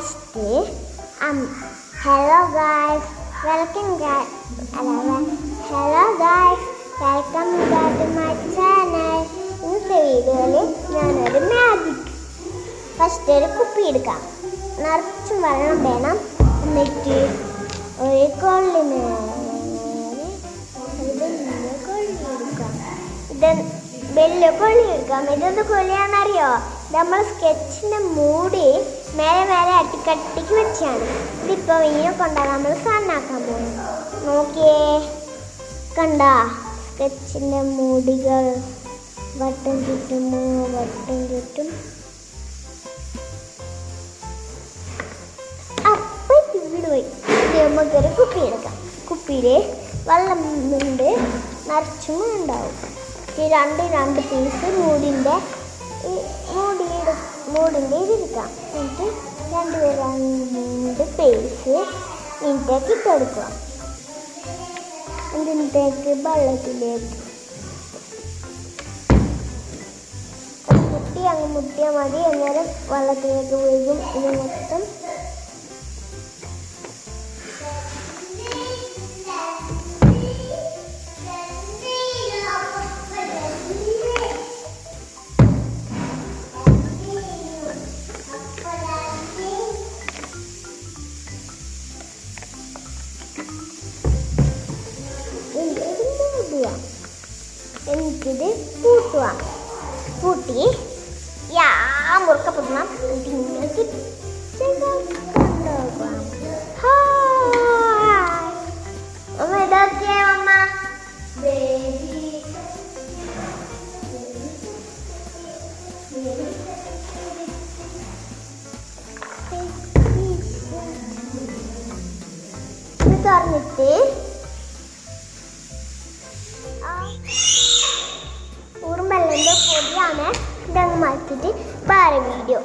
First hello guys welcome hello guys welcome to my channel ഇന്നത്തെ വീഡിയോയിൽ ഞാനൊരു magic first ഒരു കുപ്പി എടുക്കാം. നിറച്ചും വെള്ളം വേണം. എന്നിട്ട് ഒരു കൊള്ളി കൊള്ളി എടുക്കാം. ഇത് വലിയ കൊള്ളി എടുക്കാം. ഇതെന്ത് കൊള്ളിയാണെന്നറിയോ നമ്മൾ സ്കെച്ചിന്റെ മൂടി മേലെ മേലെ അട്ടിക്കട്ടിക്ക് വെച്ചാണ്. ഇതിപ്പോൾ ഇങ്ങനെ കൊണ്ടാ നമ്മൾ കണ്ണാക്കാൻ പോകുന്നത് നോക്കിയേ. കണ്ട? സ്കെച്ചിന്റെ മൂടികൾ. വട്ടം ചുറ്റുമോ വട്ടം ചുറ്റും. അപ്പം വീട് പോയി. നമുക്കൊരു കുപ്പി എടുക്കാം. കുപ്പിയിൽ വെള്ളം മുണ്ട് നിറച്ചും ഉണ്ടാവും. ഈ രണ്ട് രണ്ട് പീസ് മൂടിന്റെ മൂടിയുടെ മൂടിന്റെ ഇതിരിക്കാം. എന്നിട്ട് രണ്ടുപേരും രണ്ട് പേസ് ഇതിലേക്ക് ഇട്ട് കൊടുക്കുക. ഇതിനത്തേക്ക് വെള്ളത്തിലേക്ക് മുട്ടി അങ്ങ് മുട്ടിയാൽ മതി. അന്നേരം വെള്ളത്തിലേക്ക് വീഴും ഇത് മൊത്തം മൂടുക എനിക്കിത് പൂട്ടുക പൂട്ടി യാ മുറുക്കപ്പെടണം നിങ്ങൾക്ക് കൊണ്ടുപോകാം ഹായ് അമ്മ ഇതൊക്കെ അമ്മ ഇത് തുറന്നിട്ട് മാറ്റിയിട്ട് വേറെ വീഡിയോ